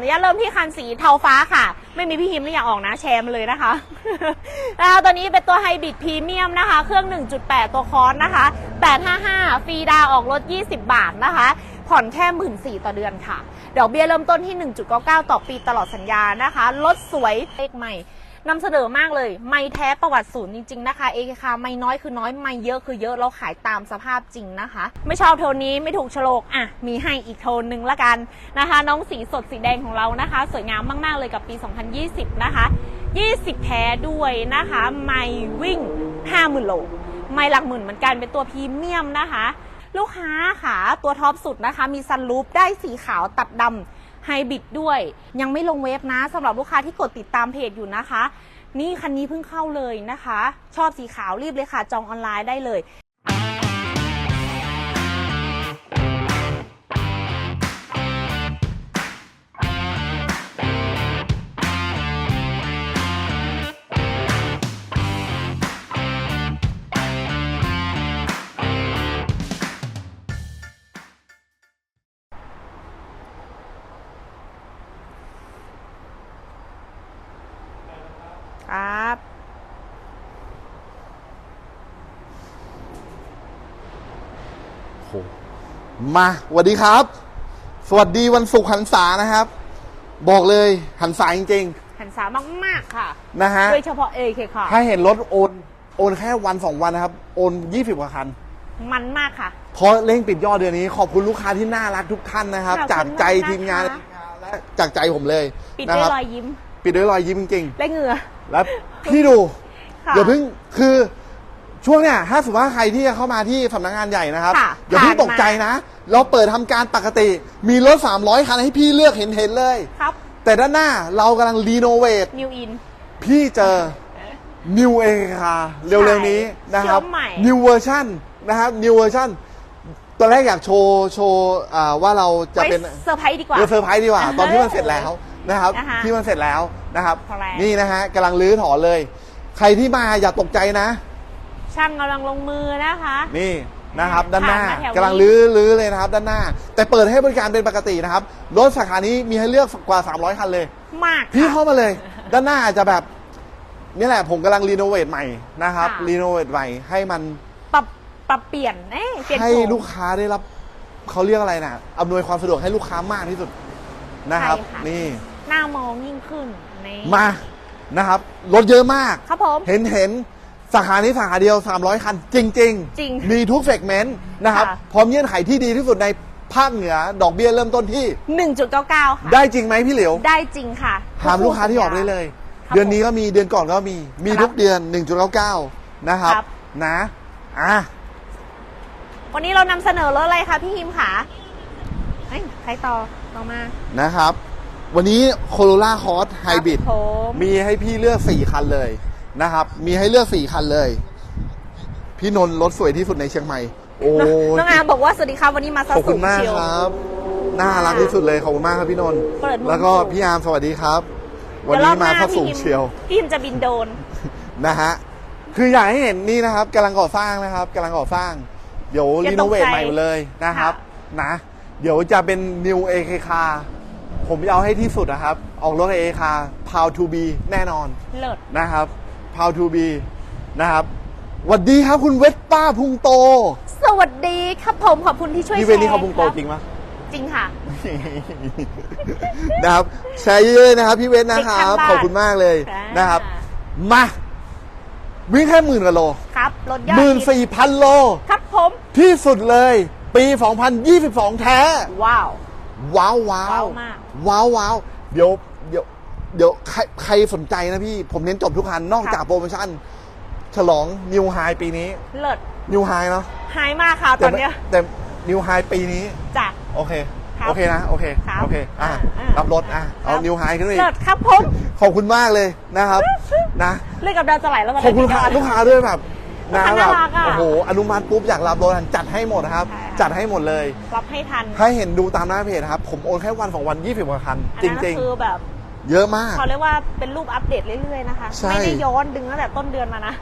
อนุญาตเริ่มที่คันสีเทาฟ้าค่ะ ไม่มีพี่ฮิมไม่อยากออกนะแชร์มาเลยนะคะแล้วตัวนี้เป็นตัวไฮบริดพรีเมียมนะคะ เครื่อง 1.8 ตัวคอร์สนะคะ 855 ฟรีดาวออกรถ 20 บาทนะคะ ผ่อนแค่หมื่นสี่ต่อเดือนค่ะดอกเบี้ยเริ่มต้นที่ 1.99 ต่อปีตลอดสัญญานะคะ รถสวยเลขใหม่ นำเสนอมากเลย ไม่แท้ประวัติศูนย์จริงๆนะคะเอคาไม่น้อยคือน้อยไม่เยอะคือเยอะเราขายตามสภาพจริงนะคะ ไม่ชอบโทนนี้ไม่ถูกโฉลกอะมีให้อีกโทนหนึ่งละกันนะคะ น้องสีสดสีแดงของเรานะคะ สวยงามมากๆเลยกับปี 2020 นะคะ 20 แท้ด้วยนะคะ ไม่วิ่ง 50,000โลไม่หลักหมื่นเหมือนกันเป็นตัวพรีเมียมนะคะ ลูกค้าค่ะตัวท็อปสุดนะคะ มีซันรูปได้สีขาวตัดดำ ไฮบริดด้วย ยังไม่ลงเว็บนะสำหรับลูกค้าที่กดติดตามเพจอยู่นะคะ นี่คันนี้เพิ่งเข้าเลยนะคะ ชอบสีขาวรีบเลยค่ะ จองออนไลน์ได้เลย มาสวัสดีครับ สวัสดีวันศุกร์หันษานะครับ บอกเลยหันษาจริงหันสามากๆค่ะๆนะฮะ โดยเฉพาะเอเคค่ะ ถ้าเห็นรถโอน โอนแค่วันสองวันนะครับ โอน20กว่าคัน มันมากค่ะ เพราะเร่งปิดยอดเดือนนี้ ขอบคุณลูกค้าที่น่ารักทุกท่านนะครับ ขอบคุณจากใจมากนะคะ ทีมงานและจากใจผมเลยปิดนะด้วยครับรอยยิ้ม ปิดด้วยรอยยิ้มจริงและเหงื่อ ๆ แล้วพี่ดูค่ะ อย่าเพิ่งคือ ช่วงเนี้ยถ้าสมมติว่าใครที่จะเข้ามาที่สำนักงานใหญ่นะครับค่ะอย่าเพิ่งผ่านตกใจนะ เราเปิดทำการปกติ มีรถ 300 คันให้พี่เลือกเห็นเห็นๆเลย ครับแต่ด้านหน้าเรากำลังรีโนเวทนิวอิน พี่เจอ New A ค่ะเร็วๆนี้นะครับ เชื่อมใหม่ New Version นะครับ New Version ตอนแรกอยากโชว์โชว์อ่าว่าเราจะไว้เป็น เซอร์ไพรส์ดีกว่า เดี๋ยวเซอร์ไพรส์ดีกว่า อ่าฮะตอนที่มันเสร็จแล้วนะครับนะคะที่มันเสร็จแล้วนะครับ พอแล้ว นี่นะฮะกำลังรื้อถอนเลย ใครที่มาอย่าตกใจนะ ช่างกำลังลงมือนะคะ นี่นะครับอ่าด้านหน้าผ่านมาแถวนี้ กำลังรื้อรื้อเลยนะครับ ด้านหน้า แต่เปิดให้บริการเป็นปกตินะครับรถสาขานี้มีให้เลือกกว่า 300 คันเลย มาก พี่ค่ะเข้ามาเลย ด้านหน้าอาจจะแบบนี่แหละผมกำลังรีโนเวทใหม่นะครับค่ะ รีโนเวทใหม่ให้มันปรับปรับเปลี่ยนเอ้ยเปลี่ยนให้โฉม ลูกค้าได้รับเขาเรียกอะไรนะอำนวยความสะดวกให้ลูกค้ามากที่สุดนะครับ ใช่ค่ะ นี่หน้ามองยิ่งขึ้นนี่มานะครับรถเยอะมาก ครับผม เห็นเห็น สาขานี้สาขาเดียว 300 คันจริงจริงมีทุกเซกเมนต์นะครับ ค่ะ พร้อมเงื่อนไขที่ดีที่สุดในภาคเหนือ ดอกเบี้ยเริ่มต้นที่ 1.99 ค่ะ ได้จริงไหมพี่เหลียวได้จริงค่ะ ถามลูกค้าที่ออกได้เลย ครับเดือนนี้ก็มีเดือนก่อนก็มี มีครับทุกเดือน 1.99 นะครับ ครับ นะอะ วันนี้เรานำเสนอรถอะไรคะพี่ฮิมค่ะเอ้ยใครต่อต่อมานะครับ วันนี้โคโรล่าคอร์สไฮบริดครับผม มีให้พี่เลือก 4 คันเลย นะครับ มีให้เลือก 4 คันเลย พี่นนท์รถสวยที่สุดในเชียงใหม่ โอ้ยน้องอามบอกว่าสวัสดีครับวันนี้มาซะขอบสูคุณงมากเชียว ครับ น่ารักที่สุดเลยขอบคุณมากครับพี่นนท์เปิดมุม แล้วก็สูงพี่อาร์มสวัสดีครับ วันเดี๋ยนี้รอบหมาเข้าสูงพี่ฮิเชียว พี่ฮิมจะบินโดรนนะฮะ คืออยากให้เห็นนี่นะครับกำลังก่อสร้างนะครับกำลังก่อสร้าง เดี๋ยวอย่ารีโนเวทตกใจใหม่หมดเลยนะครับ นะ เดี๋ยวจะเป็น New AK Car ผมจะเอาให้ที่สุดนะครับ ออกรถ AK Car Proud to be แน่นอนเลิศ นะครับ Proud to be นะครับหวัสดีครับคุณเวสป้าพุงโตสวัสดีครับผมขอบคุณที่ช่วยพี่เวแชนร์นี่เขาพุงโตคบจริงปะจริงค่ะ นะครับแชร์เยอะๆนะครับ พี่เวทนะครับเด็กข้างบ้านขอบคุณมากเลยค่ะ นะครับ มาวิ่งแค่หมื่นกว่าโลครับรถยอดหมื่นฮิตสี่พันโล ครับผม ที่สุดเลย ปี 2022 แท้ ว้าว ว้าวว้าว้าววมาก ว้าวว้าวเดี๋ยว เดี๋ยวเดี๋ยวใครใครสนใจนะพี่ ผมเน้นจบทุกคัน นอกจากโปรโมชั่น ฉลองนิวไฮปีนี้ เลิศนิวไฮเนาะหายมากค่ะตแต่อนเนี้ยแต่นิวไฮปีนี้จ้ะโอเค ครับโอเคนะ โอเค ครับโอเค อะอ่ารับรถอะ เอาครับ นิวไฮขึ้นมาอีเลิกศครับผมขอบคุณมากเลยนะครับ นะ เลือกกับดาวจะไหลแล้วตอนขอบคุณลูกค้านี้ลูกค้าด้วยแบบลูกนะค้าแบน่าบรักอะโอ้โหอนุมัติปุ๊บอยากรับรถทันจัดให้หมดนะครับ ใช่ค่ะ จัดให้หมดเลย รับให้ทันให้เห็นดูตามหน้าเพจนะครับ ผมโอนแค่วันสองวัน 20กว่าคันอันจนั้นก็ริงคือแบบๆ เยอะมาก เขาเรียกว่าเป็นรูปอัปเดตเรื่อยๆนะคะ ใช่ ไม่ได้ย้อนดึงตั้งแต่ต้นเดือนมานะ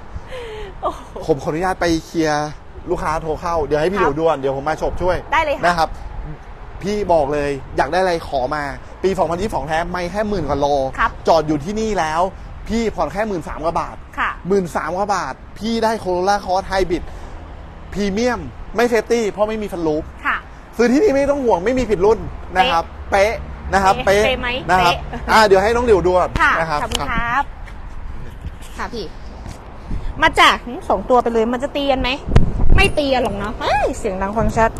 โอ้โห ผมขออนุญาตไปเคลียร์ลูกค้าโทรเข้า เดี๋ยวให้พี่ครัเดี๋บยวด่วน เดี๋ยวผมมาฉบช่วยได้เลยค่ะ นะครับ พี่บอกเลยอยากได้อะไรขอมา ปี 2022แท้ไม่แค่หมื่นกว่าโล ครับ จอดอยู่ที่นี่แล้ว พี่ผ่อนแค่หมื่นสามกว่าบาท ค่ะ หมื่นสามกว่าบาท พี่ได้โคโรล่าคอร์สไฮบริดพรีเมียม ไม่เซฟตี้เพราะไม่มีฟันลูปค่ะ ซื้อที่นี่ไม่ต้องห่วงไม่มีผิดรุ่นนะครับ เป๊ะ นะครับเป๊ะเป๊ะเป๊ะไหมนะครับเป๊ะ อ่าเดี๋ยวให้น้องเดี่ยวดูก่อนค่ะนะครับขอบคุณครับครับค่ะพี่ มาจากสองตัวไปเลย มันจะตีกันไหม ไม่ตีกันหรอกเนาะเฮ้ยเสียงดังฟังชัด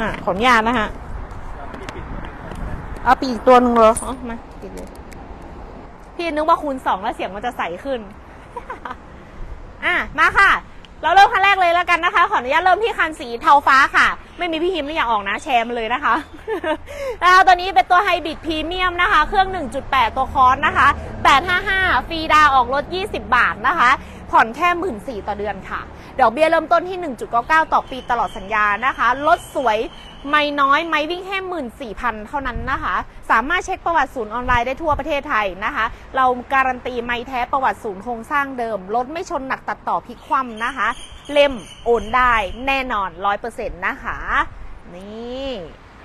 อ่าขออนุญาตนะฮะ เอาปีอีกตัวหนึ่งเหรออ๋อมาปิดเลย พี่นึกว่าคูณสองแล้วเสียงมันจะใสขึ้น อะ มาค่ะ เราเริ่มคันแรกเลยแล้วกันนะคะ ขออนุญาตเริ่มที่คันสีเทาฟ้าค่ะ ไม่มีพี่ฮิมไม่อยากออกนะแชร์มาเลยนะคะแล้วตัวนี้เป็นตัวไฮบริดพรีเมียมนะคะ เครื่อง 1.8 ตัวคอร์สนะคะ 855 ฟรีดาวออกรถ 20 บาทนะคะ ผ่อนแค่1 4ื่นต่อเดือนค่ะดอกเบี้ยเริ่มต้นที่ 1.99 ต่อปีตลอดสัญญานะคะ รถสวย ไม่น้อยไม่วิ่งแค่หมื่นสี่พันเท่านั้นนะคะ สามารถเช็คประวัติศูนย์ออนไลน์ได้ทั่วประเทศไทยนะคะ เราการันตีไม่แท้ประวัติศูนย์โครงสร้างเดิมรถไม่ชนหนักตัดต่อพลิกคว่ำนะคะ เล่มโอนได้แน่นอนร้อยเปอร์เซ็นต์นะคะ นี่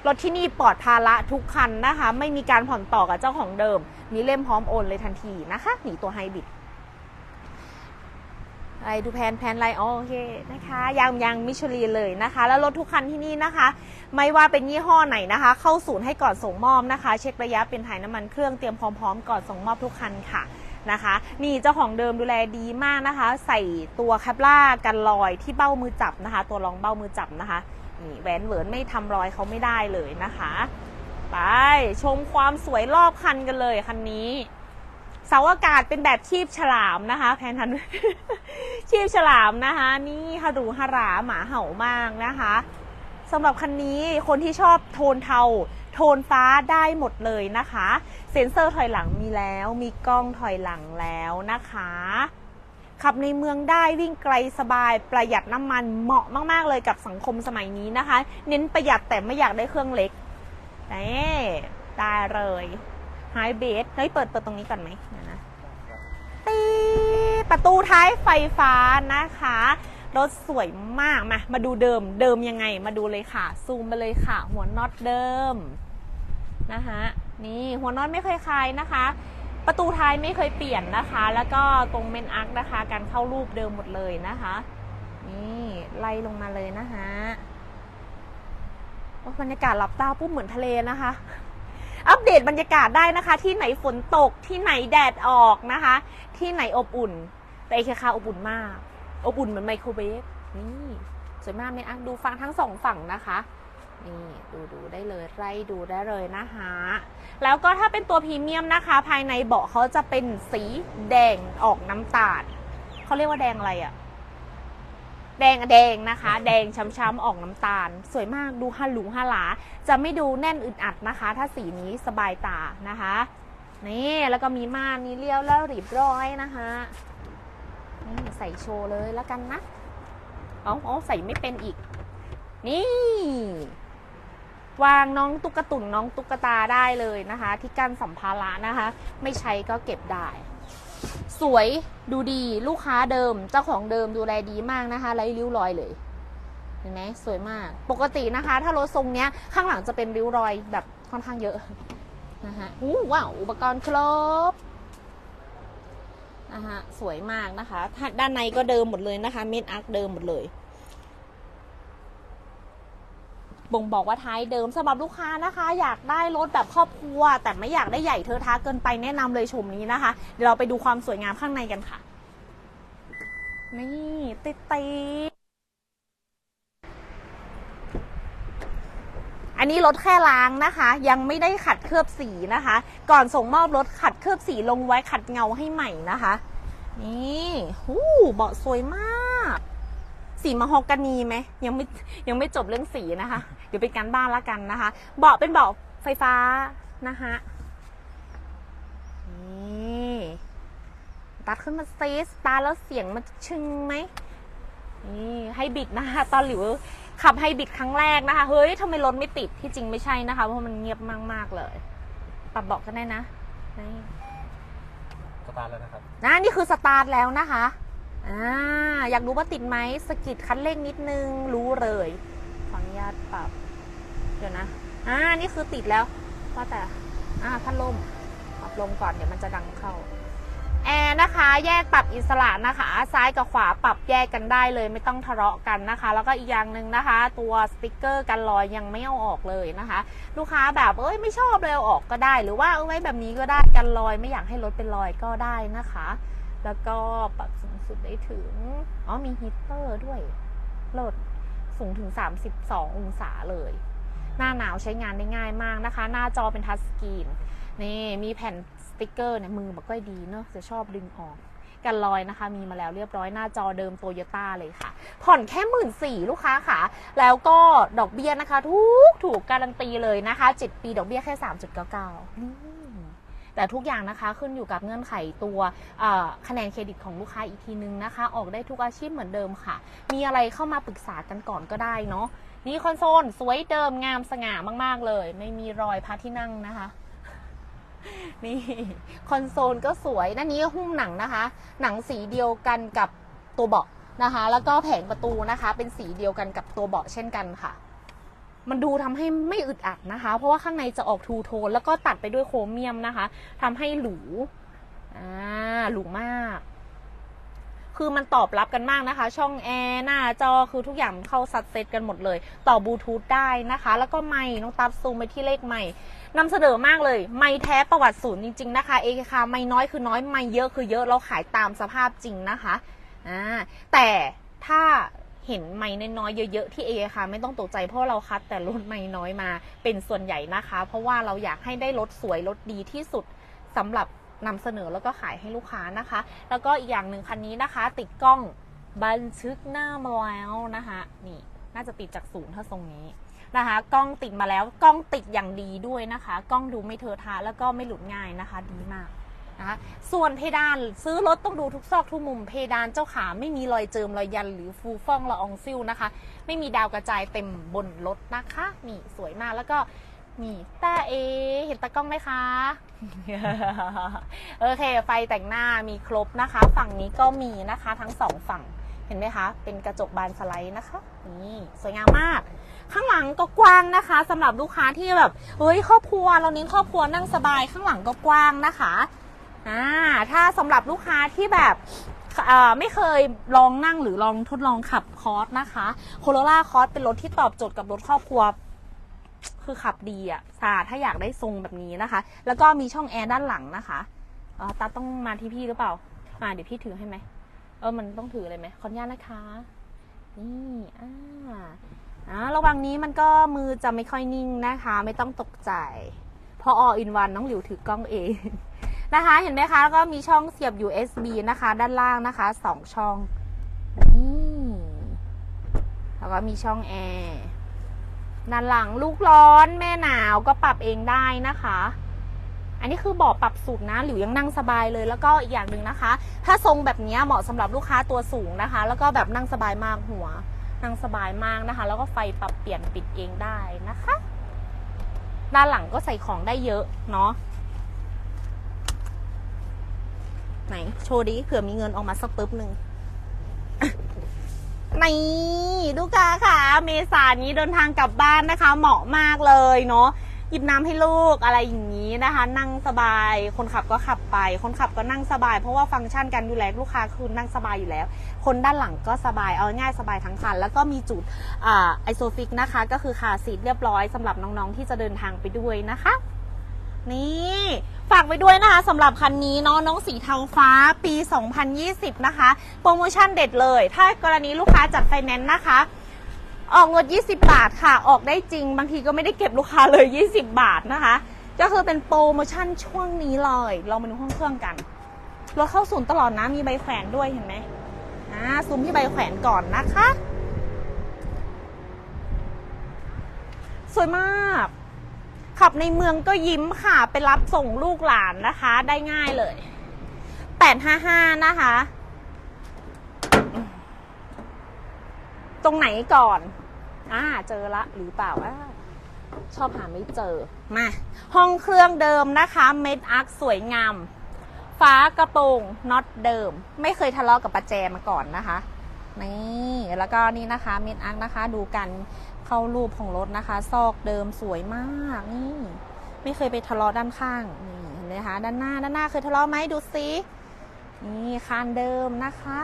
รถที่นี่ปลอดภาระทุกคันนะคะ ไม่มีการผ่อนต่อกับเจ้าของเดิม มีเล่มพร้อมโอนเลยทันทีนะคะ หนีตัวไฮบริด อะไรดูแพนแพนไลน์อ๋อโอเคนะคะยังยังมิชลีเลยนะคะ แล้วรถทุกคันที่นี่นะคะ ไม่ว่าเป็นยี่ห้อไหนนะคะ เข้าศูนย์ให้ก่อนส่งมอบนะคะ เช็คระยะเป็นถ่ายน้ำมันเครื่องเตรียมพร้อมๆ ก่อนส่งมอบทุกคันค่ะนะคะ นี่เจ้าของเดิมดูแลดีมากนะคะ ใส่ตัวแคปล่ากันรอยที่เบ้ามือจับนะคะ ตัวรองเบ้ามือจับนะคะนี่แหวนเหวินไม่ทำรอยเขาไม่ได้เลยนะคะ ไปชมความสวยรอบคันกันเลยคันนี้ เสาอากาศเป็นแบบชีพฉลามนะคะ แพนทันชีพฉลามนะคะ นี่ฮารูฮาราหมาเห่ามากนะคะสำหรับคันนี้คนที่ชอบโทนเทา โทนฟ้าได้หมดเลยนะคะ เซ็นเซอร์ถอยหลังมีแล้วมีกล้องถอยหลังแล้วนะคะ ขับในเมืองได้วิ่งไกลสบายประหยัดน้ำมันเหมาะมากๆเลยกับสังคมสมัยนี้นะคะ เน้นประหยัดแต่ไม่อยากได้เครื่องเล็กนี่ได้เลยไฮเบสเฮ้ยเปิดเปิดตรงนี้ก่อนไหมนะ ตีประตูท้ายไฟฟ้านะคะ รถสวยมากมามาดูเดิมเดิมยังไง มาดูเลยค่ะ ซูมไปเลยค่ะ หัวน็อตเดิมนะคะนี่หัวน็อตไม่เคยคลายนะคะ ประตูท้ายไม่เคยเปลี่ยนนะคะ แล้วก็ตรงเมนอาร์คนะคะ การเข้ารูปเดิมหมดเลยนะคะนี่ไล่ลงมาเลยนะคะบรรยากาศหลับตาปุ๊บเหมือนทะเลนะคะ อัปเดตบรรยากาศได้นะคะ ที่ไหนฝนตกที่ไหนแดดออกนะคะ ที่ไหนอบอุ่น แต่เอเคคาอบอุ่นมาก อบอุ่นเหมือนไมโครเวฟนี่สวยมากเมนอังดูฟังทั้งสองฝั่งนะคะนี่ดูดูได้เลยไล่ดูได้เลยนะคะแล้วก็ถ้าเป็นตัวพรีเมียมนะคะ ภายในเบาะเขาจะเป็นสีแดงออกน้ำตาลเขาเรียกว่าแดงอะไรอะ แดงอะแดงนะคะ แดงช้ำๆออกน้ำตาล สวยมากดูฮัลหลูฮัลหลา จะไม่ดูแน่นอึดอัดนะคะ ถ้าสีนี้สบายตานะคะ นี่แล้วก็มีม่านมีเลี้ยวแล้วรีบร้อยนะคะนี่ใส่โชว์เลยแล้วกันนะเอาเอาใส่ไม่เป็นอีก นี่วางน้องตุ๊กตุ่นน้องตุ๊กตาได้เลยนะคะ ที่กั้นสัมภาระนะคะ ไม่ใช้ก็เก็บได้ สวยดูดีลูกค้าเดิม เจ้าของเดิมดูแลดีมากนะคะไร้ริ้วรอยเลยเห็นไหมสวยมาก ปกตินะคะ ถ้ารถทรงเนี้ยข้างหลังจะเป็นริ้วรอยแบบค่อนข้างเยอะนะคะอู้ว้าวอุปกรณ์ครบนะคะสวยมากนะคะถ้าด้านในก็เดิมหมดเลยนะคะ เม็ดอาร์คเดิมหมดเลย บ่งบอกว่าท้ายเดิมสำหรับลูกค้านะคะ อยากได้รถแบบครอบครัว แต่ไม่อยากได้ใหญ่เทอะทะเกินไปแนะนำเลยชมนี้นะคะ เดี๋ยวเราไปดูความสวยงามข้างในกันค่ะ นี่ติดติดอันนี้รถแค่ล้างนะคะ ยังไม่ได้ขัดเคลือบสีนะคะ ก่อนส่งมอบรถขัดเคลือบสีลงไว้ขัดเงาให้ใหม่นะคะ นี่หูเบาะสวยมาก สีมะฮอกกานีไหมยังไม่ยังไม่จบเรื่องสีนะคะ เดี๋ยวเป็นการบ้านละกันนะคะ เบาะเป็นเบาะไฟฟ้านะคะนี่ตัดขึ้นมาซีสตาร์ทแล้วเสียงมันชึงไหมนี่ให้บิดนะคะตอนหลิวขับไฮบริดครั้งแรกนะคะ เฮ้ยทำไมรถไม่ติดที่จริงไม่ใช่นะคะ เพราะมันเงียบมากๆเลย ปรับเบาะกันได้นะนี่สตาร์ทแล้วนะครับนะนี่คือสตาร์ทแล้วนะคะ อ่าอยากรู้ว่าติดไหมสกิดคันเร่งนิดนึงรู้เลยขออนุญาตปรับ เดี๋ยวนะ อ่า นี่คือติดแล้วว่าแต่ อ่าพัดลมปรับลมก่อนเดี๋ยวมันจะดังเข้า แอร์นะคะ แยกปรับอิสระนะคะ ซ้ายกับขวาปรับแยกกันได้เลย ไม่ต้องทะเลาะกันนะคะ แล้วก็อีกอย่างหนึ่งนะคะ ตัวสติกเกอร์กันรอยยังไม่เอาออกเลยนะคะ ลูกค้าแบบเอ้ยไม่ชอบเลยเอาออกก็ได้ หรือว่าเอาไว้แบบนี้ก็ได้กันรอยไม่อยากให้รถเป็นรอยก็ได้นะคะ แล้วก็ปรับสูงสุดได้ถึง อ๋อมีฮีตเตอร์ด้วยลดสูงถึง 32 องศาเลย หน้าหนาวใช้งานได้ง่ายมากนะคะ หน้าจอเป็นทัชสกรีน นี่ มีแผ่นสติกเกอร์เนี่ยมือบอกก็ดีเนอะจะชอบดึงออก กันลอยนะคะ มีมาแล้วเรียบร้อยหน้าจอเดิมโตโยต้าเลยค่ะ ผ่อนแค่หมื่นสี่ลูกค้าค่ะ แล้วก็ดอกเบี้ยนะคะ ทุกถูกการันตีเลยนะคะ 7 ปีดอกเบี้ยแค่ 3.99นี่ แต่ทุกอย่างนะคะขึ้นอยู่กับเงื่อนไขตัวคะแนนเครดิตของลูกค้าอีกทีนึงนะคะ ออกได้ทุกอาชีพเหมือนเดิมค่ะ มีอะไรเข้ามาปรึกษากันก่อนก็ได้เนาะนี่คอนโซลสวยเดิมงามสง่ามาก ๆ เลย ไม่มีรอยพระที่นั่งนะคะนี่คอนโซลก็สวยด้านนี้ก็หุ้มหนังนะคะ หนังสีเดียวกันกับตัวเบาะนะคะ แล้วก็แผงประตูนะคะ เป็นสีเดียวกันกับตัวเบาะเช่นกันค่ะ มันดูทำให้ไม่อึดอัดนะคะ เพราะว่าข้างในจะออกทูโทน แล้วก็ตัดไปด้วยโครเมียมนะคะทำให้หรูอ่าหรูมาก คือมันตอบรับกันมากนะคะ ช่องแอร์หน้าจอคือทุกอย่างเข้าซัดเซตกันหมดเลย ต่อบลูทูธได้นะคะ แล้วก็ไมค์น้องตับซูมไปที่เลขไมค์นำเสนอมากเลย ไมค์แท้ประวัติศูนย์จริง ๆ นะคะเอคาไมค์น้อยคือน้อยไมค์เยอะคือเยอะเราขายตามสภาพจริงนะคะอ่าแต่ถ้า เห็นไม้น้อยๆเยอะๆที่เอค่ะ ไม่ต้องตกใจเพราะเราคัดแต่รถไม้น้อยมาเป็นส่วนใหญ่นะคะ เพราะว่าเราอยากให้ได้รถสวยรถดีที่สุดสำหรับนำเสนอแล้วก็ขายให้ลูกค้านะคะ แล้วก็อีกอย่างหนึ่งคันนี้นะคะ ติดกล้องบันทึกหน้ามาแล้วนะคะนี่น่าจะติดจากศูนย์ถ้าทรงนี้นะคะกล้องติดมาแล้วกล้องติดอย่างดีด้วยนะคะ กล้องดูไม่เทอะทะแล้วก็ไม่หลุดง่ายนะคะ ดีมาก นะคะส่วนเพดานซื้อรถต้องดูทุกซอกทุกมุมเพดานเจ้าขาไม่มีรอยเจิมรอยยันหรือฟูฟ่องละอองซิ่วนะคะ ไม่มีดาวกระจายเต็มบนรถนะคะนี่สวยมากแล้วก็มีตาเอ เห็นตากล้องไหมคะ โอเค ไฟแต่งหน้ามีครบนะคะ ฝั่งนี้ก็มีนะคะ ทั้งสองฝั่ง เห็นไหมคะ เป็นกระจกบานสไลด์นะคะ นี่ สวยงามมาก ข้างหลังก็กว้างนะคะสำหรับลูกค้าที่แบบ เฮ้ย ครอบครัว เราเน้นครอบครัวนั่งสบาย ข้างหลังก็กว้างนะคะ อ่าถ้าสำหรับลูกค้าที่แบบอ่าไม่เคยลองนั่งหรือลองทดลองขับคอร์สนะคะโคโรล่าคอร์สเป็นรถที่ตอบโจทย์กับรถครอบครัว คือขับดีอะ่ะสาถ้าอยากได้ทรงแบบนี้นะคะ แล้วก็มีช่องแอร์ด้านหลังนะคะอ่าตาต้องมาที่พี่หรือเปล่ามาเดี๋ยวพี่ถือให้ไหมเออมันต้องถือเลยไหมขออนุญาตนะคะนี่อ่าอ่าระหว่างนี้มันก็มือจะไม่ค่อยนิ่งนะคะ ไม่ต้องตกใจ พอ all in one น้องหลิวถือกล้องเอง นะคะ เห็นไหมคะแล้วก็มีช่องเสียบ USB นะคะ ด้านล่างนะคะสองช่องนี่แล้วก็มีช่องแอร์ด้านหลังลูกร้อนแม่หนาวก็ปรับเองได้นะคะ อันนี้คือเบาะปรับสูตรนะหรือยังนั่งสบายเลย แล้วก็อีกอย่างหนึ่งนะคะ ถ้าทรงแบบนี้เหมาะสำหรับลูกค้าตัวสูงนะคะ แล้วก็แบบนั่งสบายมากหัว นั่งสบายมากนะคะ แล้วก็ไฟปรับเปลี่ยนปิดเองได้นะคะ ด้านหลังก็ใส่ของได้เยอะเนาะ ไหน โชว์ดิเผื่อมีเงินออกมาสักปึ๊บหนึ่งนี่ลูกค้าค่ะ เมษานี้เดินทางกลับบ้านนะคะ เหมาะมากเลยเนาะหยิบน้ำให้ลูกอะไรอย่างนี้นะคะ นั่งสบาย คนขับก็ขับไป คนขับก็นั่งสบาย เพราะว่าฟังก์ชันการดูแลลูกค้าคือนั่งสบายอยู่แล้ว คนด้านหลังก็สบายเอาง่ายสบายทั้งคัน แล้วก็มีจุดอ่าไอโซฟิกนะคะ ก็คือคาซีทเรียบร้อยสำหรับน้องๆที่จะเดินทางไปด้วยนะคะ นี่ฝากไว้ด้วยนะคะสำหรับคันนี้เนาะน้องสีเทาฟ้าปี 2020 นะคะ โปรโมชั่นเด็ดเลย ถ้ากรณีลูกค้าจัดไฟแนนซ์นะคะ ออกรถ20 บาทค่ะ ออกได้จริง บางทีก็ไม่ได้เก็บลูกค้าเลย 20 บาทนะคะ ก็คือเป็นโปรโมชั่นช่วงนี้เลย เรามาดูห้องเครื่องกันรถเข้าศูนย์ตลอดนะมีใบแขวนด้วยเห็นไหมอ่าซูมที่ใบแขวนก่อนนะคะ สวยมาก ขับในเมืองก็ยิ้มค่ะ ไปรับส่งลูกหลานนะคะ ได้ง่ายเลย 855 นะคะ ตรงไหนก่อน อ่า เจอละหรือเปล่าอ่าชอบหาไม่เจอ มา ห้องเครื่องเดิมนะคะ เม็ดอาร์คสวยงาม ฟ้ากระโปรงน็อตเดิม ไม่เคยทะเลาะกับประแจมาก่อนนะคะ นี่ แล้วก็นี่นะคะ เม็ดอาร์คนะคะ ดูกัน เข้ารูปของรถนะคะ ซอกเดิมสวยมากนี่ไม่เคยไปทะเลาะด้านข้างนี่เห็นไหมคะด้านหน้าด้านหน้าเคยทะเลาะไหมดูสินี่คานเดิมนะคะ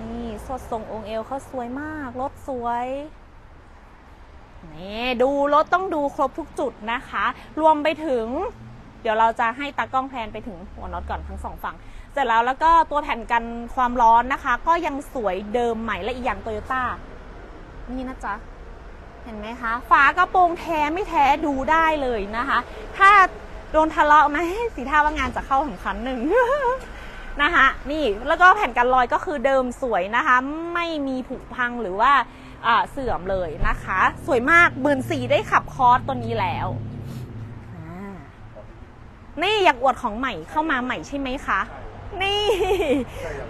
นี่สดทรงองค์เอวเขาสวยมากรถสวยนี่ดูรถต้องดูครบทุกจุดนะคะ รวมไปถึง เดี๋ยวเราจะให้ตากล้องแพนไปถึงหัวน็อตก่อนทั้งสองฝั่ง เสร็จแล้วแล้วก็ตัวแผ่นกันความร้อนนะคะ ก็ยังสวยเดิมใหม่และอีกอย่างโตโยต้านี่นะจ๊ะ เห็นไหมคะ ฝากระโปรงแท้ไม่แท้ดูได้เลยนะคะ ถ้าโดนทะเลาะไหมสีท่าว่างานจะเข้าถึงคันหนึ่งนะคะนี่แล้วก็แผ่นกันรอยก็คือเดิมสวยนะคะ ไม่มีผุพังหรือว่าอ่าเสื่อมเลยนะคะ สวยมากหมื่นสีได้ขับคอร์สตัวนี้แล้วอ่านี่อยากอวดของใหม่เข้ามาใหม่ใช่ไหมคะ นี่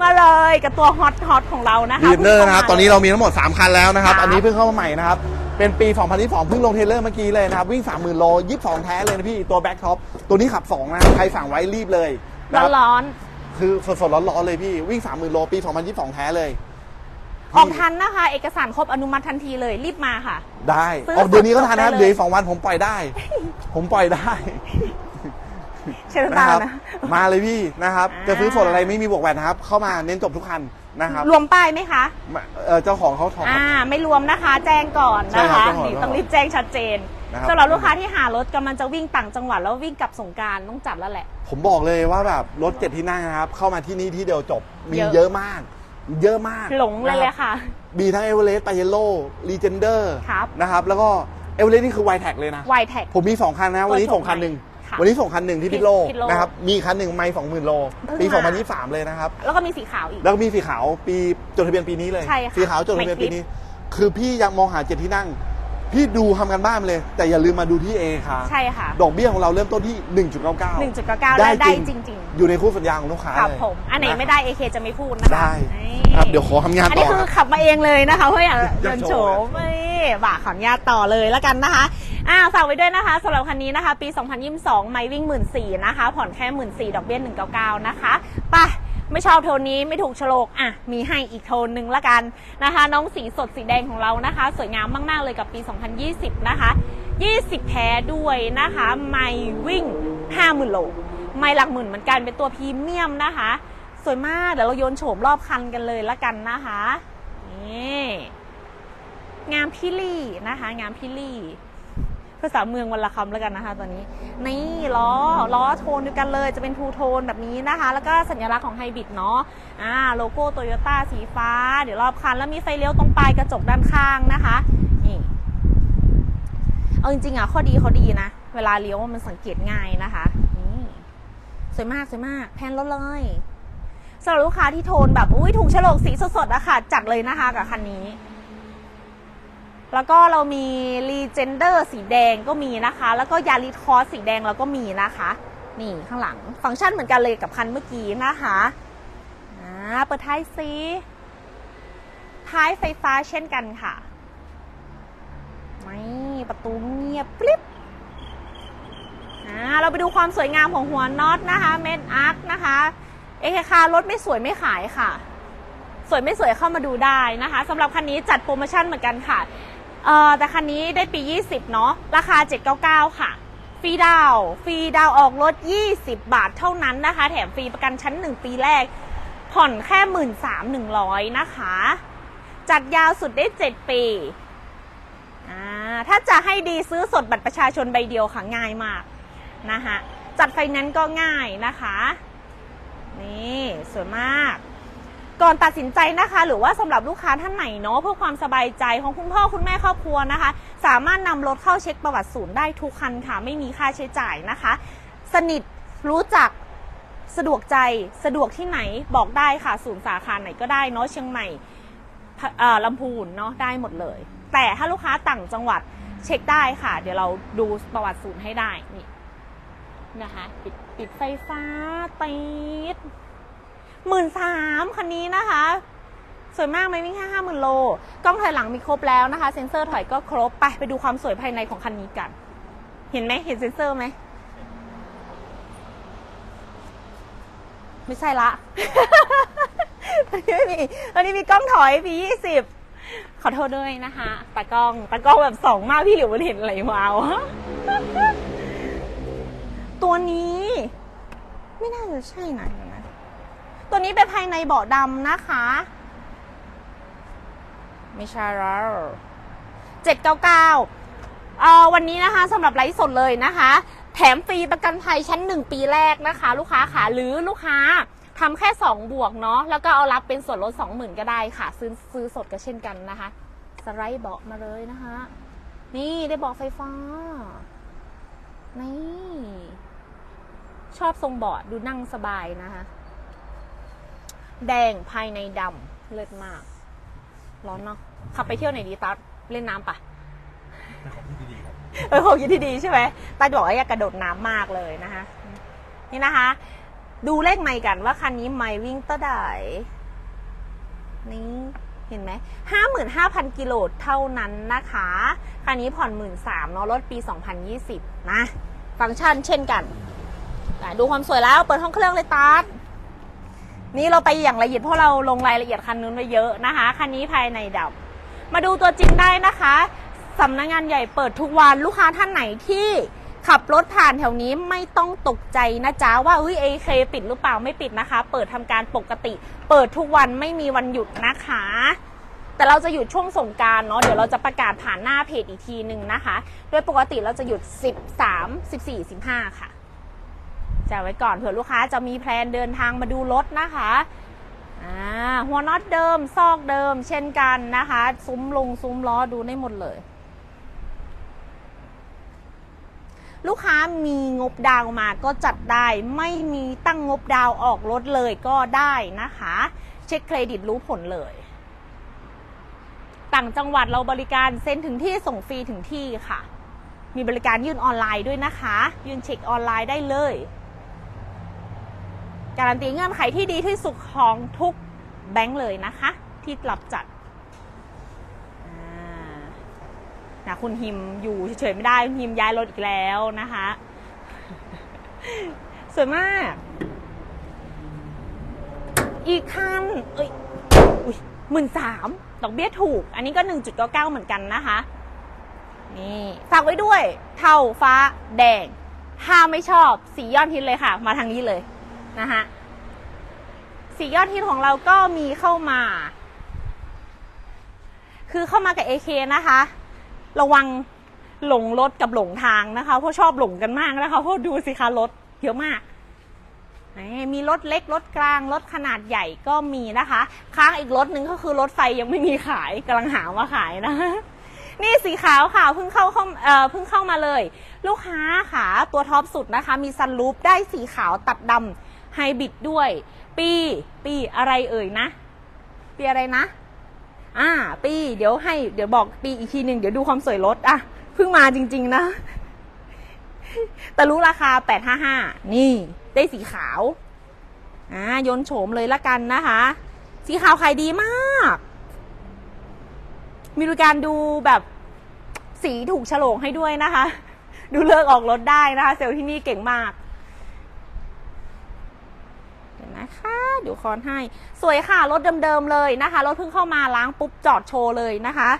มาเลยกับตัวฮอตฮอตของเรานะคะดีเนอร์นะครับตอนนี้เรามีทั้งหมด 3 คันแล้วนะครับค่ะอันนี้เพิ่งเข้ามาใหม่นะครับ เป็นปี 2022เพิ่งลงเทรลเลอร์เมื่อกี้เลยนะครับ วิ่ง 30,000 โล 22 แท้เลยนะพี่ ตัวแบ็คท็อป ตัวนี้ขับ 2 นะ ใครสั่งไว้รีบเลยนะคร้รัอบนร้อนคือสดๆร้อนๆเลยพี่ วิ่ง 30,000 โล ปี 2022 แท้เลยๆออกทันนะคะ เอกสารครบอนุมัติทันทีเลย รีบมาค่ะ ได้ซื้อออกเดือนนี้ก็ทันนะครับสดๆได้เลยเดือนอีกสองวันผมปล่อยได้ ผมปล่อยได้เชิญนะตาครับนะมาเลยพี่นะครับอ่าจะซื้อสดอะไรไม่มีบวกแวนนะครับ เข้ามาเน้นจบทุกคัน นะครับรวมป้ายไหมคะมาเอ่อเจ้าของเขาถอด อ่า ไม่รวมนะคะ แจ้งก่อนใช่นะครัคะบต้องขอนี่ต้องรีบแจ้งชัดเจนนะครับ สำหรับลูกค้าที่หารถกำลังจะวิ่งต่างจังหวัดแล้ววิ่งกลับสงกรารต้องจัดแล้วแหละ ผมบอกเลยว่าแบบรถเจ็ดที่นั่งนะครับ เข้ามาที่นี่ที่เดียวจบมีเยอะ เยอะมาก เยอะมากหลงเลยเลยนะครับค่ะ มีทั้งเอเวอเรสต์ปาเยโลรีเจนเดอร์ครับ นะครับ แล้วก็เอเวอเรสต์นี่คือไวแท็กเลยนะ ไวแท็ก ผมมี 2 คันนะ วันนี้ตัวส่งคันหนึ่ง ค่ะวันนี้ส่งคันหนึ่งที่พิษโลกพิษโลกนะครับ มีคันหนึ่งไม่สองหมื่นโลเพิ่งปีมา 2023 เลยนะครับ แล้วก็มีสีขาวอีก แล้วก็มีสีขาวปีจดทะเบียนปีนี้เลย ใช่ค่ะสีขาวจดทะเบียนไม่คลิปีปนี้ คือพี่ยังมองหาเจ็ดที่นั่ง พี่ดูทำกันบ้านมาเลย แต่อย่าลืมมาดูที่เอค่ะใช่ค่ะ ดอกเบี้ยของเราเริ่มต้นที่ 1.99 1.99ได้ได้จริงอยู่ในคู่สัญญาของลูกค้าๆครับเลย ผม อันไหนไม่ะได้ AK จะไม่พูดนะคะได้นี่ครับเดี๋ยวขอทำงานอันต่นี้อคือนะขับมาเองเลยนะคะเพราะอยากอยากเดินโชโฉว์ มนี่บ่าขออนุญาตต่อเลยแล้วกันนะคะอ่าฝากไว้ด้วยนะคะสำหรับคันนี้นะคะ ปี 2022 ไม่วิ่ง 1 4ื่นนะคะ ผ่อนแค่ 1 4ื่นดอกเบี้ย199 นะคะไป ไม่ชอบโทนนี้ไม่ถูกโฉลกอะมีให้อีกโทนหนึ่งละกันนะคะ น้องสีสดสีแดงของเรานะคะ สวยงามมากๆเลยกับปี 2020 นะคะ 20แท้ด้วยนะคะไม่วิ่ง 50,000 โลไม่หลักหมื่นเหมือนกันเป็นตัวพรีเมียมนะคะ สวยมากเดี๋ยวเราโยนโฉมรอบคันกันเลยละกันนะคะนี่งามพิลี่นะคะ งามพิลี่ ภาษาเมืองวันละคำแล้วกันนะคะตอนนี้ นี่ล้อล้อโทนเดียวกันเลยจะเป็นทูโทนแบบนี้นะคะ แล้วก็สัญลักษณ์ของไฮบริดเนาะอ่าโลโก้โตโยต้าสีฟ้า เดี๋ยวรอบคันแล้วมีไฟเลี้ยวตรงปลายกระจกด้านข้างนะคะนี่เอาจริงๆอะข้อดีเขาดีนะ เวลาเลี้ยวมันสังเกตง่ายนะคะนี่สวยมากสวยมากแพนรถเลยสำหรับลูกค้าที่โทนแบบอุ้ยถูกฉลกสีสดๆอะค่ะจัดเลยนะคะกับคันนี้ แล้วก็เรามีรีเจนเดอร์สีแดงก็มีนะคะ แล้วก็ยาริคอสสีแดงเราก็มีนะคะ นี่ข้างหลัง ฟังก์ชันเหมือนกันเลยกับคันเมื่อกี้นะคะอ่าเปิดท้ายซีท้ายไฟฟ้าเช่นกันค่ะนี่ประตูเงียบกริบอ่าเราไปดูความสวยงามของหัวน็อตนะคะ เมดอาร์คนะคะเอเคคารถไม่สวยไม่ขายค่ะ สวยไม่สวยเข้ามาดูได้นะคะสำหรับคันนี้จัดโปรโมชั่นเหมือนกันค่ะ เอ่อแต่คันนี้ได้ปี 20 เนาะราคา 799 ค่ะ ฟรีดาวฟรีดาวออกรถ 20 บาทเท่านั้นนะคะ แถมฟรีประกันชั้น 1 ปีแรก ผ่อนแค่ 13,100 นะคะ จัดยาวสุดได้ 7 ปีอ่าถ้าจะให้ดีซื้อสดบัตรประชาชนใบเดียวค่ะง่ายมากนะคะจัดไฟแนนซ์ก็ง่ายนะคะ นี่สวยมาก ก่อนตัดสินใจนะคะ หรือว่าสำหรับลูกค้าท่านไหนเนาะเพื่อความสบายใจของคุณพ่อคุณแม่ครอบครัวนะคะ สามารถนำรถเข้าเช็คประวัติศูนย์ได้ทุกคันค่ะ ไม่มีค่าใช้จ่ายนะคะ สนิทรู้จักสะดวกใจสะดวกที่ไหนบอกได้ค่ะ ศูนย์สาขาไหนก็ได้เนาะเชียงใหม่ลำพูนเนาะได้หมดเลย แต่ถ้าลูกค้าต่างจังหวัดเช็คได้ค่ะ เดี๋ยวเราดูประวัติศูนย์ให้ได้นี่นะคะ ปิดปิดไฟฟ้าติด หมื่นสามคันนี้นะคะ สวยมากไหมวิ่งแค่ห้าหมื่นโล กล้องถอยหลังมีครบแล้วนะคะ เซ็นเซอร์ถอยก็ครบ ไปไปดูความสวยภายในของคันนี้กัน เห็นไหมเห็นเซ็นเซอร์ไหม ไม่ใช่ละอันนี้ไม่มีอันนี้มีกล้องถอย P ยี่สิบขอโทษด้วยนะคะตากล้องตากล้องแบบสองมากพี่หลิวมันเห็นอะไรมาวตัวนี้ ไม่น่าจะใช่นะ ตัวนี้เป็นภายในเบาะดำนะคะ ไม่ใช่แล้วเจ็ดเก้าเก้าเอ่อวันนี้นะคะสำหรับไลฟ์สดเลยนะคะ แถมฟรีประกันภัยชั้นหนึ่งปีแรกนะคะ ลูกค้าค่ะหรือลูกค้าทำแค่ 2 บวกเนาะแล้วก็เอารับเป็นส่วนลด 20,000 ก็ได้ค่ะ ซื้อซื้อสดก็เช่นกันนะคะ สไลด์เบาะมาเลยนะคะ นี่ได้เบาะไฟฟ้า นี่ ชอบทรงเบาะดูนั่งสบายนะคะ แดงภายในดำเลิศมาก ร้อนเนาะขับไปเที่ยวไหนดีตัดเล่นน้ำปะเป็นของที่ดีๆครับเออของคิดที่ดีใช่ไหมตาบอกว่าอยากกระโดดน้ำมากเลยนะคะ นี่นะคะ ดูเลขไม่กันว่าคันนี้ไม่วิ่งเท่าไหร่นี่เห็นไหมห้าหมื่นห้าพันกิโลเท่านั้นนะคะ คันนี้ผ่อนหมื่นสามเนาะรถปี2020นะ ฟังก์ชันเช่นกันอะดูความสวยแล้ว เปิดห้องเครื่องเลยตัด นี่เราไปอย่างละเอียดเพราะเราลงรายละเอียดคันนู้นไปเยอะนะคะ คันนี้ภายในดำมาดูตัวจริงได้นะคะสำนักงานใหญ่เปิดทุกวันลูกค้าท่านไหนที่ขับรถผ่านแถวนี้ไม่ต้องตกใจนะจ๊ะว่าอุ้ยเอเคปิดหรือเปล่าไม่ปิดนะคะ เปิดทำการปกติ เปิดทุกวันไม่มีวันหยุดนะคะ แต่เราจะหยุดช่วงสงการเนาะเดี๋ยวเราจะประกาศผ่านหน้าเพจอีกทีหนึ่งนะคะ โดยปกติเราจะหยุด 13 14 15 ค่ะ จะไว้ก่อนเผื่อลูกค้าจะมีแพลนเดินทางมาดูรถนะคะหัวน็อตเดิมซอกเดิม เช่นกันนะคะ ซุ้มลงซุ้มล้อดูได้หมดเลย ลูกค้ามีงบดาวมาก็จัดได้ไม่มีตั้งงบดาวออกรถเลยก็ได้นะคะ เช็คเครดิตรู้ผลเลย ต่างจังหวัดเราบริการเซ็นถึงที่ส่งฟรีถึงที่ค่ะ มีบริการยื่นออนไลน์ด้วยนะคะ ยื่นเช็คออนไลน์ได้เลย การันตีเงื่อนไขที่ดีที่สุดของทุกแบงก์เลยนะคะ ที่รับจัดอ่านะคุณฮิมอยู่เฉยๆไม่ได้คุณฮิมย้ายรถอีกแล้วนะคะสวยมาก อีกคันเอ้ยหมื่นสามดอกเบี้ยถูก อันนี้ก็1.99เหมือนกันนะคะ นี่ฝากไว้ด้วย เทาฟ้าแดง ถ้าไม่ชอบสียอดฮิตเลยค่ะ มาทางนี้เลย นะคะสียอดฮิตของเราก็มีเข้ามา คือเข้ามากับ AK นะคะ ระวังหลงรถกับหลงทางนะคะ เพราะชอบหลงกันมากนะคะเพราะดูสิคะรถเยอะมาก มีรถเล็กรถกลางรถขนาดใหญ่ก็มีนะคะ ค้างอีกรถหนึ่งก็คือรถไฟยังไม่มีขายกำลังหามาขายนะนี่สีขาวค่ะเพิ่งเข้าเข้าเอ่อเพิ่งเข้ามาเลย ลูกค้าค่ะตัวท็อปสุดนะคะ มีซันรูปได้สีขาวตัดดำ ไฮบริดด้วย ปี ปีอะไรเอ่ยนะ ปีอะไรนะ อ่า ปี เดี๋ยวให้ เดี๋ยวบอกปีอีกทีหนึ่งเดี๋ยวดูความสวยรถอะ เพิ่งมาจริง ๆ นะ แต่รู้ราคา 855 นี่ ได้สีขาว อ่ายนโฉมเลยละกันนะคะ สีขาวขายดีมาก มีบริการดูแบบสีถูกฉลงให้ด้วยนะคะ ดูเลิกออกรถได้นะคะ เซลล์ที่นี่เก่งมาก เดี๋ยว นะคะ เดี๋ยวคอนให้ สวยค่ะ รถเดิมๆเลยนะคะ รถเพิ่งเข้ามาล้างปุ๊บจอดโชว์เลยนะคะ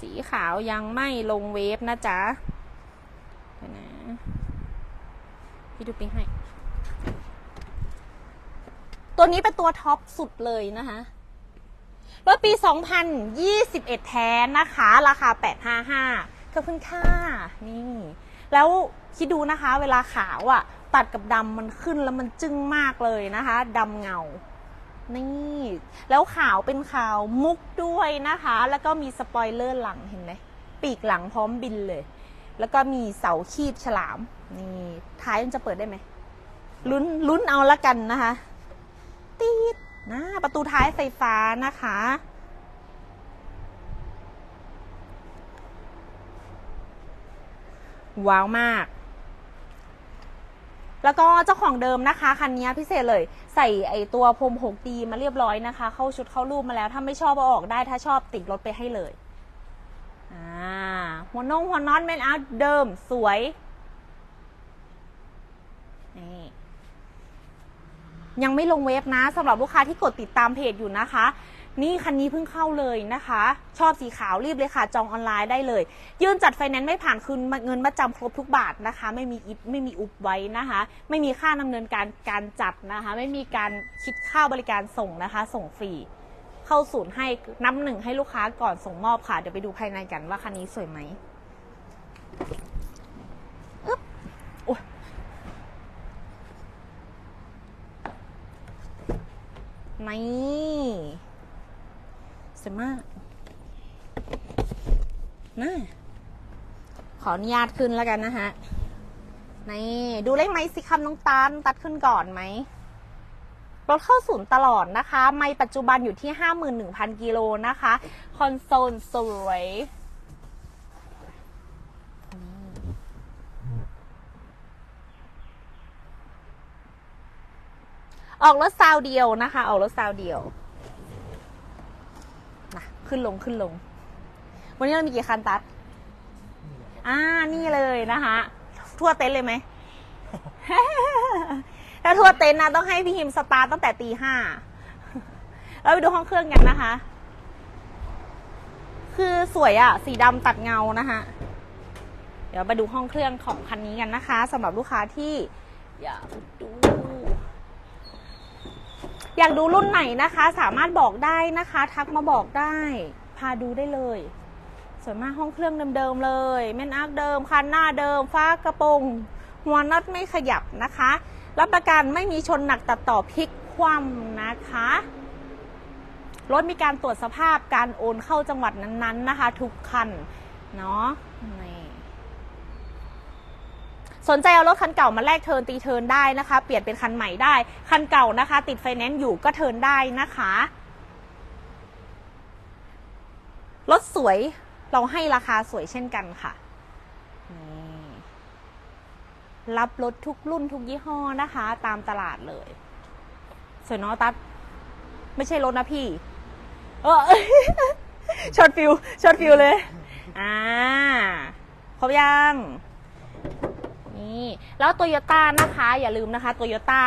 สีขาวยังไม่ลงเวฟนะจ๊ะนะพี่ดูปิ๊งให้ ตัวนี้เป็นตัวท็อปสุดเลยนะคะรถปี 2021 แท้นะคะ ราคา 855ขอบคุณค่ะ นี่ แล้วคิดดูนะคะ เวลาขาวอะ่ะ ตัดกับดำมันขึ้นแล้วมันจึ้งมากเลยนะคะดำเงา นี่ แล้วขาวเป็นขาวมุกด้วยนะคะ แล้วก็มีสปอยเลอร์หลังเห็นไหมปีกหลังพร้อมบินเลย แล้วก็มีเสาขีดฉลาม นี่ท้ายมันจะเปิดได้ไหมลุ้นลุ้นเอาละกันนะคะตีดนะประตูท้ายไฟฟ้านะคะ ว้าวมาก แล้วก็เจ้าของเดิมนะคะคันนี้พิเศษเลยใส่ไอตัวพรม 6D มาเรียบร้อยนะคะ เข้าชุดเข้ารูปมาแล้ว ถ้าไม่ชอบเอาออกได้ถ้าชอบติดรถไปให้เลยอ่าหัวนงหัวน็อตเมนอาร์เดิมสวยนี่ยังไม่ลงเว็บนะสำหรับลูกค้าที่กดติดตามเพจอยู่นะคะ นี่คันนี้เพิ่งเข้าเลยนะคะ ชอบสีขาวรีบเลยค่ะ จองออนไลน์ได้เลย ยื่นจัดไฟแนนซ์ไม่ผ่านคืนเงินมาจำครบทุกบาทนะคะ ไม่มีอิฟไม่มีอุบไว้นะคะ ไม่มีค่าดำเนินการการจัดนะคะ ไม่มีการคิดค่าบริการส่งนะคะ ส่งฟรีเข้าศูนย์ให้นับหนึ่งให้ลูกค้าก่อนส่งมอบค่ะ เดี๋ยวไปดูภายในกันว่าคันนี้สวยไหมอึ๊บโอ้ยนี่ สวยมากนะขออนุญาตขึ้นแล้วกันนะฮะนี่ดูเลขไหมสิคำน้องตาลตัดขึ้นก่อนไหมรถเข้าศูนย์ตลอดนะคะ ไม่ปัจจุบันอยู่ที่ 51,000 กิโลนะคะ คอนโซลสวยออกรถซาวเดียวนะคะ ออกรถซาวเดียว ขึ้นลงขึ้นลง วันนี้เรามีกี่คันตัด อ่า นี่เลยนะคะ ทั่วเต็นท์เลยไหม ถ้าทั่วเต็นท์นะต้องให้พี่ฮิมสตาร์ทตั้งแต่ตีห้าเราไปดูห้องเครื่องกันนะคะ คือสวยอะสีดำตัดเงานะคะเดี๋ยวไปดูห้องเครื่องของคันนี้กันนะคะสำหรับลูกค้าที่อยากดู อยากดูรุ่นไหนนะคะ สามารถบอกได้นะคะ ทักมาบอกได้ พาดูได้เลยสวยมากห้องเครื่องเดิมๆเลยแม่นอาร์คเดิมคันหน้าเดิมฟ้ากระโปรงหัวน็อตไม่ขยับนะคะ รับประกันไม่มีชนหนักตัดต่อพลิกคว่ำนะคะรถมีการตรวจสภาพการโอนเข้าจังหวัดนั้นๆนะคะ ทุกคันเนาะ สนใจเอารถคันเก่ามาแลกเทินตีเทินได้นะคะ เปลี่ยนเป็นคันใหม่ได้ คันเก่านะคะ ติดไฟแนนซ์อยู่ก็เทินได้นะคะ รถสวยเราให้ราคาสวยเช่นกันค่ะรับรถทุกรุ่นทุกยี่ห้อนะคะ ตามตลาดเลย สวยเนาะตัด ไม่ใช่รถนะพี่ เออช็อตฟิวช็อตฟิวเลย อ่าครบยัง นี่แล้วโตโยต้านะคะอย่าลืมนะคะโตโยต้า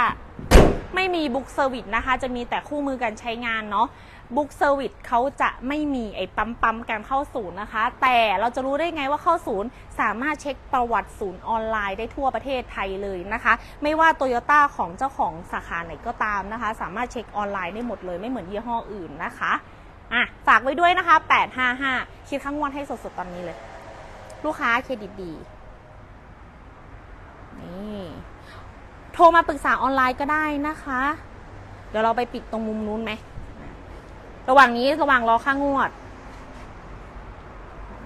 ไม่มีบุ๊กเซอร์วิสนะคะ จะมีแต่คู่มือการใช้งานเนาะบุ๊กเซอร์วิสเขาจะไม่มีไอ้ปั๊มปั๊มการเข้าศูนย์นะคะ แต่เราจะรู้ได้ไงว่าเข้าศูนย์ สามารถเช็คประวัติศูนย์ออนไลน์ได้ทั่วประเทศไทยเลยนะคะ ไม่ว่าโตโยต้าของเจ้าของสาขาไหนก็ตามนะคะ สามารถเช็คออนไลน์ได้หมดเลยไม่เหมือนยี่ห้ออื่นนะคะอะฝากไว้ด้วยนะคะ 855 คิดข้างวันให้สดๆตอนนี้เลย ลูกค้าเครดิตดี นี่โทรมาปรึกษาออนไลน์ก็ได้นะคะ เดี๋ยวเราไปปิดตรงมุมนู้นไหม ระหว่างนี้ระหว่างรอค่างวด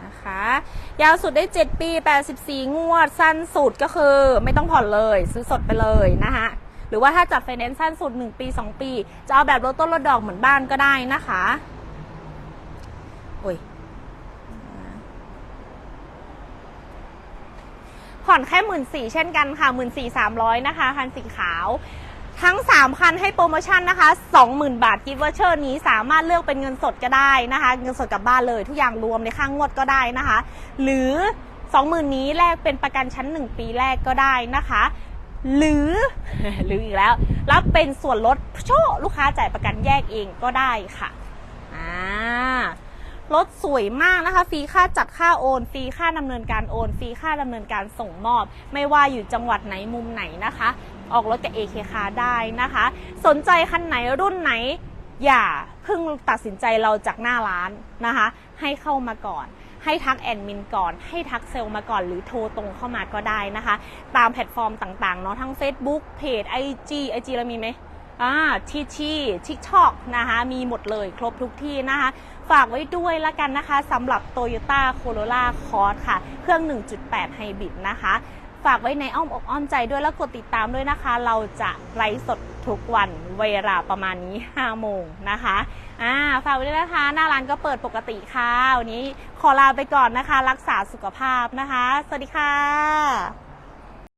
นะคะ ยาวสุดได้ 7 ปี 84 งวด สั้นสุดก็คือไม่ต้องผ่อนเลย ซื้อสดไปเลยนะคะหรือว่าถ้าจัดไฟแนนซ์สั้นสุด 1 ปี 2 ปี จะเอาแบบลดต้นลดดอกเหมือนบ้านก็ได้นะคะ โอ้ย ผ่อนแค่หมื่นสี่เช่นกันค่ะหมื่นสี่สามร้อยนะคะ คันสีขาว ทั้ง 3 คันให้โปรโมชั่นนะคะ 20,000 บาทกิฟต์วอเชอร์นี้สามารถเลือกเป็นเงินสดก็ได้นะคะ เงินสดกลับบ้านเลย ทุกอย่างรวมในค่างวดก็ได้นะคะ หรือ 20,000 นี้แลกเป็นประกันชั้น 1 ปีแรกก็ได้นะคะหรือหรืออีกแล้ว รับเป็นส่วนลดโชลูกค้าจ่ายประกันแยกเองก็ได้ค่ะ รถสวยมากนะคะฟรีค่าจัดค่าโอนฟรีค่าดำเนินการโอนฟรีค่าดำเนินการส่งมอบ ไม่ว่าอยู่จังหวัดไหนมุมไหนนะคะ ออกรถกับ AK คาได้นะคะ สนใจคันไหนรุ่นไหนอย่าเพิ่งตัดสินใจเราจากหน้าร้านนะคะ ให้เข้ามาก่อน ให้ทักแอดมินก่อน ให้ทักเซลล์มาก่อนหรือโทรตรงเข้ามาก็ได้นะคะ ตามแพลตฟอร์มต่างๆเนาะทั้ง Facebook เพจ IG IG เรามีไหมอ่าทีทีทิกทอกนะคะ มีหมดเลยครบทุกที่นะคะ ฝากไว้ด้วยละกันนะคะสำหรับ Toyota Corolla Cross ค่ะ เครื่อง 1.8 Hybrid นะคะ ฝากไว้ในอ้อมอกอ้อมใจด้วยแล้วกดติดตามด้วยนะคะ เราจะไลฟ์สดทุกวันเวลาประมาณนี้ 5 โมงนะคะอ่าฝากไว้ด้วยนะคะ หน้าร้านก็เปิดปกติค่ะ วันนี้ขอลาไปก่อนนะคะ รักษาสุขภาพนะคะ สวัสดีค่ะ